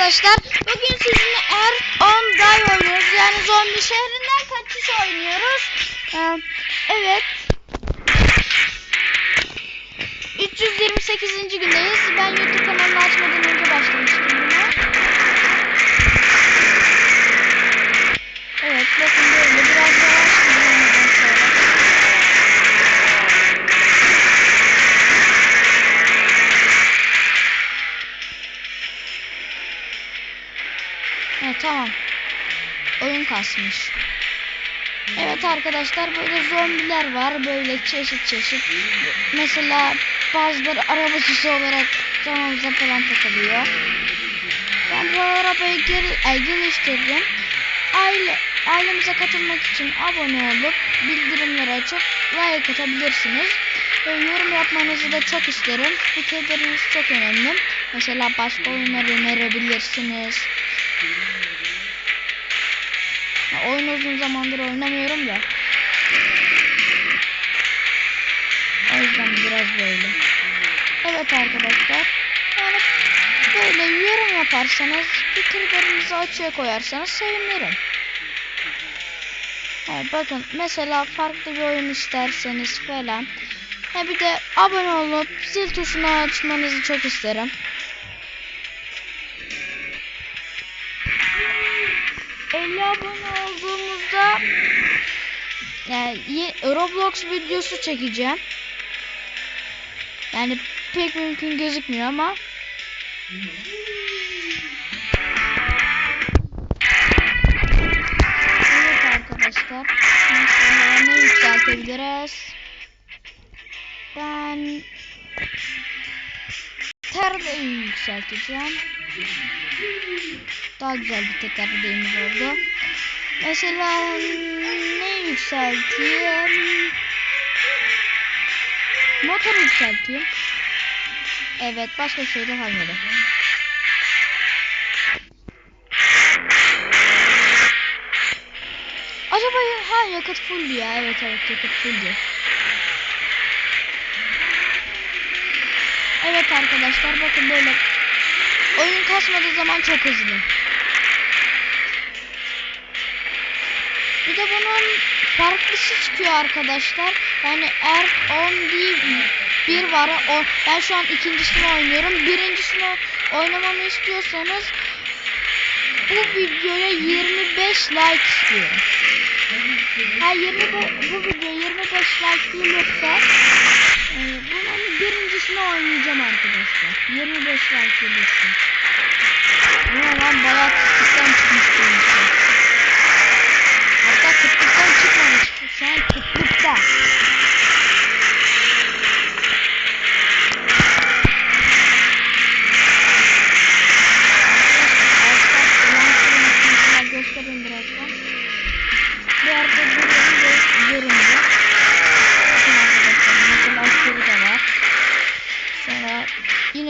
arkadaşlar. Bugün sizinle Earth on Die oynuyoruz. Yani zombi şehrinden kaçış oynuyoruz. Evet. 328. gündeyiz. Ben YouTube kanalını açmadan önce başlamıştım Oyun kasmış. Evet arkadaşlar böyle zombiler var böyle çeşit çeşit. Mesela bazıları araba süsü olarak canımıza falan takılıyor. Ben bu arabayı gel geliştirdim. Aile, ailemize katılmak için abone olup bildirimleri açıp like atabilirsiniz. Ve yorum yapmanızı da çok isterim. Fikirleriniz çok önemli. Mesela başka oyunlar önerebilirsiniz. Oyun uzun zamandır oynamıyorum da. O yüzden biraz böyle. Evet arkadaşlar. Yani böyle yorum yaparsanız, fikirlerinizi açığa koyarsanız sevinirim. Ha, bakın mesela farklı bir oyun isterseniz falan. Ha bir de abone olup zil tuşunu açmanızı çok isterim. 50 abone olduğumuzda yani Roblox videosu çekeceğim. Yani pek mümkün gözükmüyor ama Evet arkadaşlar. Mesela ne yükseltebiliriz? Ben Terdeyi yükselteceğim. Daha güzel bir teker deyimiz oldu. Mesela ne yükselteyim? Motor yükselteyim. Evet başka şey de kalmadı. Acaba ha yakıt full ya. Evet evet yakıt full diyor. Evet arkadaşlar bakın böyle oyun kasmadığı zaman çok hızlı. Bir de bunun farklısı çıkıyor arkadaşlar. Yani Earth 10 değil bir var. O, ben şu an ikincisini oynuyorum. Birincisini oynamamı istiyorsanız bu videoya 25 like istiyorum. Ha 20 bu video 25 like gelirse e, bunun birincisini oynayacağım arkadaşlar. 25 like gelirse. Bu lan bayağı kıtlıktan çıkmış benim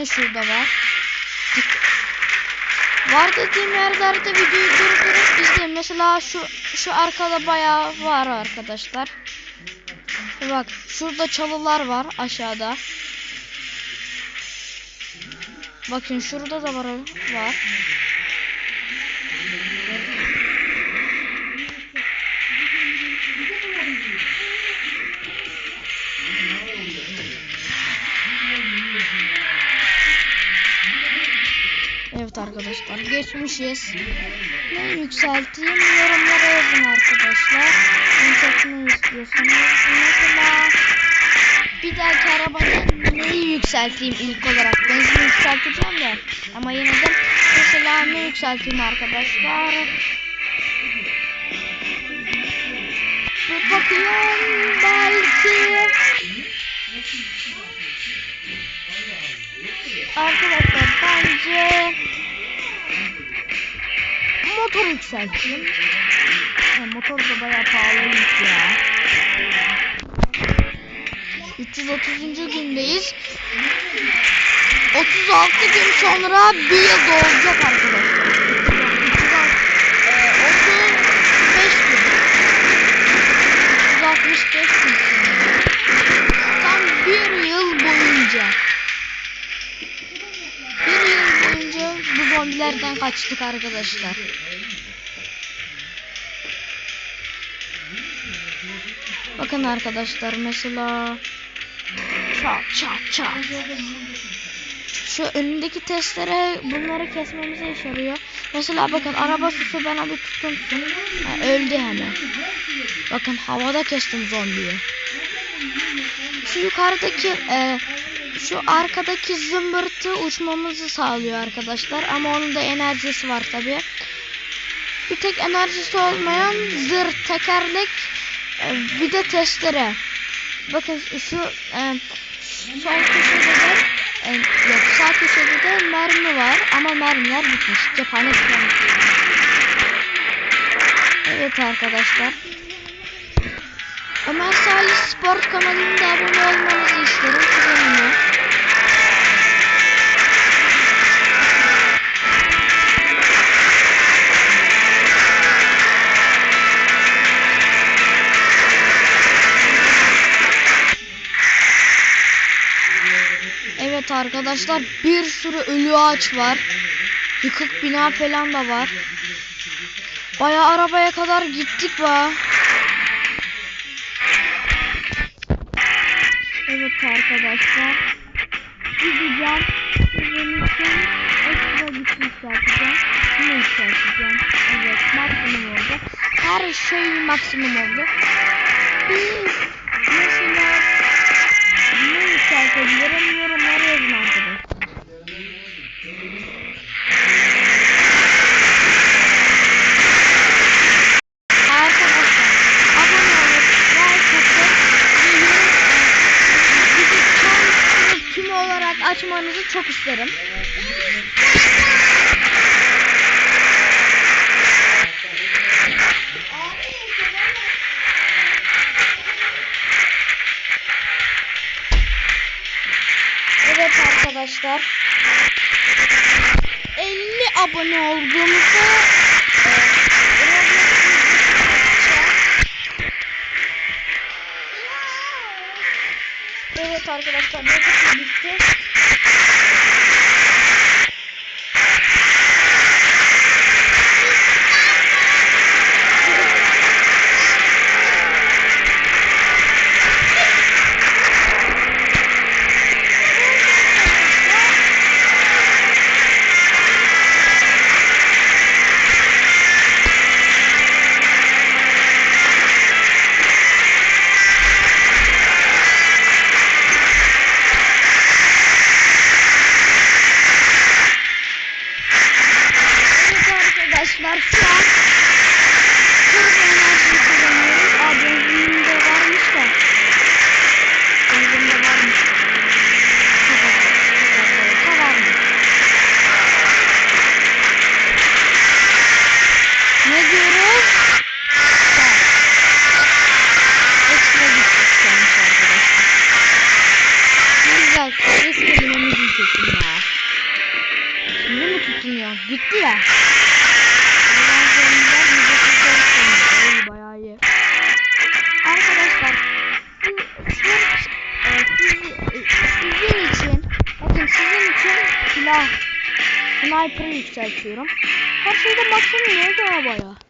yine şurada var. Var dediğim yerlerde videoyu durdurup izleyin. Mesela şu şu arkada bayağı var arkadaşlar. Bak şurada çalılar var aşağıda. Bakın şurada da var var. Arkadaşlar geçmişiz. Ne yükselteyim yorumlara yazın arkadaşlar. Ne istiyorsanız. Mesela bir dahaki arabada neyi yükselteyim ilk olarak? Benzin yükselteceğim de. Ama yine de mesela ne yükselteyim arkadaşlar? Bir bakıyorum belki. Arkadaşlar bence motor yükselteyim. Ya, motor da bayağı pahalıymış ya. 330. gündeyiz. 36 gün sonra bir yıl dolacak arkadaşlar. 35 gün. 365 gün. Tam bir yıl boyunca. Bir yıl boyunca bu zombilerden kaçtık arkadaşlar. Bakın arkadaşlar mesela çat çat çat. Şu önündeki testere bunları kesmemize yarıyor. Mesela bakın araba susu bana bir tutunsun. Ha, öldü hemen. Bakın havada kestim zombiyi. Şu yukarıdaki e, şu arkadaki zımbırtı uçmamızı sağlıyor arkadaşlar. Ama onun da enerjisi var tabi. Bir tek enerjisi olmayan zırh, tekerlek bir de testere. Bakın şu e, sol köşede de e, yok sağ köşede de mermi var ama mermiler bitmiş. Cephane. Evet arkadaşlar. Ömer Salih Sport kanalına da abone olmanızı isterim. Evet arkadaşlar bir sürü ölü ağaç var. Yıkık bina falan da var. Baya arabaya kadar gittik be. Evet arkadaşlar. Gideceğim. Sizin için ekstra güç yükselteceğim. Şunu yükselteceğim. Evet maksimum oldu. Her şey maksimum oldu. Bir mesela ne yorumlara açmanızı çok isterim. Evet arkadaşlar 50 abone olduğumuzda Evet arkadaşlar Roblox'un bitti. Sniper'ı yükseltiyorum. Her şeyde maksimum oldu ha bayağı.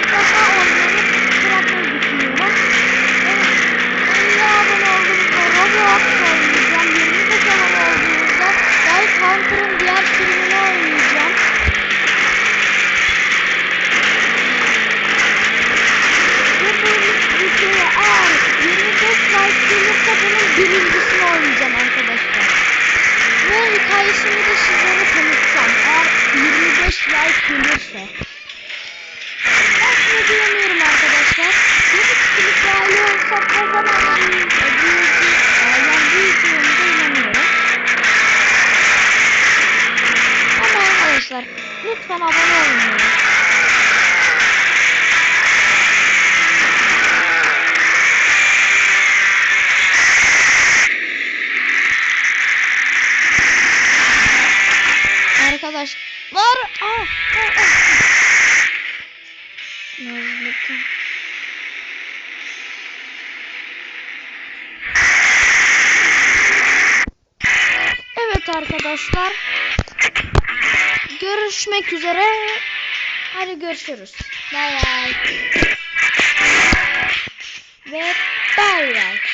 Thank you. Lütfen abone olun. ya. Arkadaşlar ah, ah, ah. Evet arkadaşlar. Görüşmek üzere. Hadi görüşürüz. Bay bay. Ve bay bay.